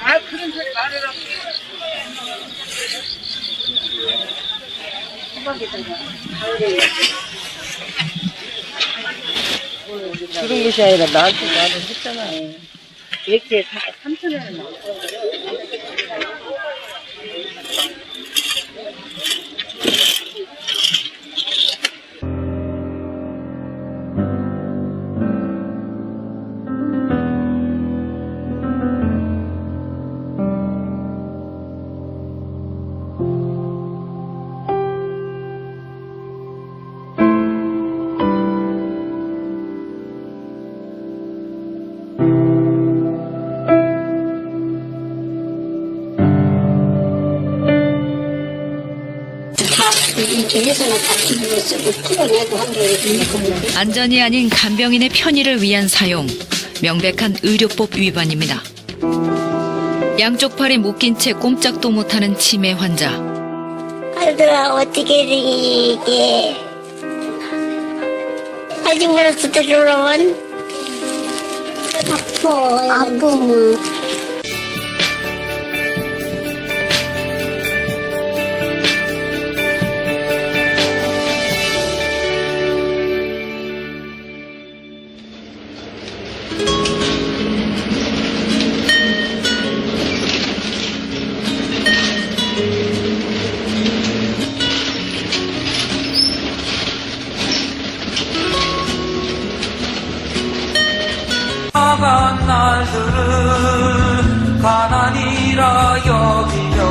아, 그런 소리 말해라. 그런 것이 아니라 나한테 나는 했잖아. 이렇게 3천 원을 나왔어. 안전이 아닌 간병인의 편의를 위한 사용. 명백한 의료법 위반입니다. 양쪽 팔이 묶인 채 꼼짝도 못하는 치매 환자. 아들아, 어떻게 이게. 아직 때 돌아온. 아파. 아프면. 가난이라 여기며